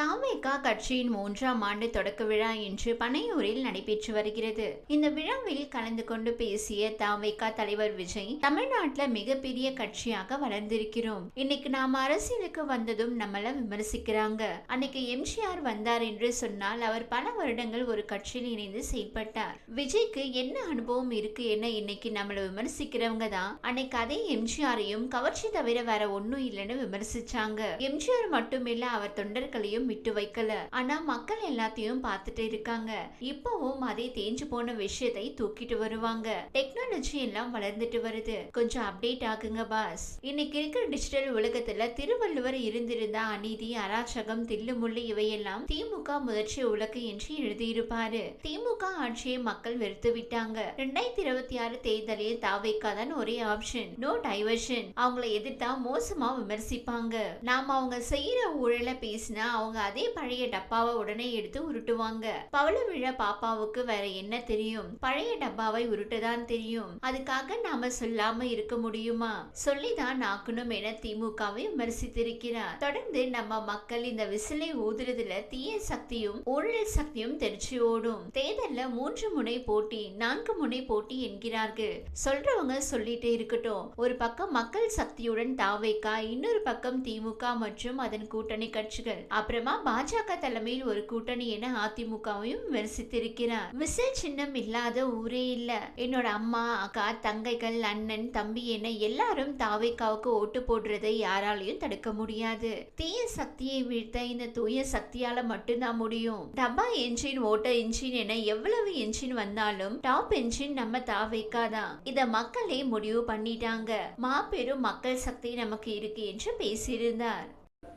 தாவேகா கட்சியின் மூன்றாம் ஆண்டு தொடக்க விழா இன்று பனையூரில் நடைபெற்று வருகிறது. இந்த விழாவில் கலந்து கொண்டு பேசிய தாவேகா தலைவர் விஜய் தமிழ்நாட்டில் மிகப்பெரிய கட்சியாக வளர்ந்திருக்கிறோம். இன்னைக்கு நாம் அரசியலுக்கு வந்ததும் நம்மள விமர்சிக்கிறாங்க. அன்னைக்கு எம்ஜிஆர் வந்தார் என்று சொன்னால் அவர் பல வருடங்கள் ஒரு கட்சியில் இணைந்து செயல்பட்டார். விஜய்க்கு என்ன அனுபவம் இருக்கு என்ன இன்னைக்கு நம்மளை விமர்சிக்கிறவங்க தான் அன்னைக்கு அதே எம்ஜிஆரையும் கவர்ச்சி தவிர வேற ஒன்றும் இல்லைன்னு விமர்சிச்சாங்க. எம்ஜிஆர் மட்டுமில்ல அவர் தொண்டர்களையும் விட்டு வைக்கல. ஆனா மக்கள் எல்லாத்தையும் பார்த்துட்டு இருக்காங்க. இப்பவும் அதே தேஞ்சு போன விஷயத்தை தூக்கிட்டு வருவாங்க. டெக்னாலஜி எல்லாம் வளர்ந்துட்டு வருது. கொஞ்சம் அப்டேட் ஆகுங்க பாஸ் இன்னைக்கு இருக்கிற டிஜிட்டல் உலகத்துல திருவள்ளுவர் இருந்திருந்த அநீதி அராச்சகம் தில்லுமுள்ளு இவையெல்லாம் திமுக முயற்சி உலகு என்று எழுதியிருப்பாரு. திமுக ஆட்சியை மக்கள் வெறுத்து விட்டாங்க. ரெண்டாயிரத்தி இருபத்தி ஆறு தேர்தலில் தாவைக்கா தான் ஒரே ஆப்ஷன் நோ டைவர்ஷன் அவங்கள எதிர்த்தா மோசமா விமர்சிப்பாங்க. நாம அவங்க செய்யற ஊழல பேசினா அவங்க அதே பழைய டப்பாவை உடனே எடுத்து உருட்டுவாங்க. பவள விழ பாப்பாவுக்கு வேற என்ன தெரியும்? பழைய டப்பாவை உருட்டதான் தெரியும். அதுக்காக நாம சொல்லாம இருக்க முடியுமா? சொல்லிதான் ஆக்கணும் என திமுகவை விமர்சித்திருக்கிறார். தொடர்ந்து நம்ம மக்கள் இந்த விசிலை ஊதுறதுல தீய சக்தியும் ஊழல் சக்தியும் தெரிச்சு ஓடும். தேர்தல்ல மூன்று முனை போட்டி நான்கு முனை போட்டி என்கிறார்கள். சொல்றவங்க சொல்லிட்டே இருக்கட்டும். ஒரு பக்கம் மக்கள் சக்தியுடன் தாவேக்கா இன்னொரு பக்கம் திமுக மற்றும் அதன் கூட்டணி கட்சிகள். அப்புறம் அப்புறமா பாஜக தலைமையில் ஒரு கூட்டணி என அதிமுகவையும் விமர்சித்திருக்கிறார். விசில் சின்னம் இல்லாத ஊரே இல்ல. என்னோட அம்மா அக்கா தங்கைகள் அண்ணன் தம்பி என எல்லாரும் தாவேக்காவுக்கு ஓட்டு போடுறதை யாராலையும் தடுக்க முடியாது. தீய சக்தியை வீழ்த்த இந்த தூய சக்தியால மட்டும்தான் முடியும். டப்பா என்ஜின் ஓட்ட என்ஜின் என எவ்வளவு என்ஜின் வந்தாலும் டாப் என்ஜின் நம்ம தாவேக்கா தான். இத மக்களே முடிவு பண்ணிட்டாங்க. மாபெரும் மக்கள் சக்தி நமக்கு இருக்கு என்று பேசியிருந்தார்.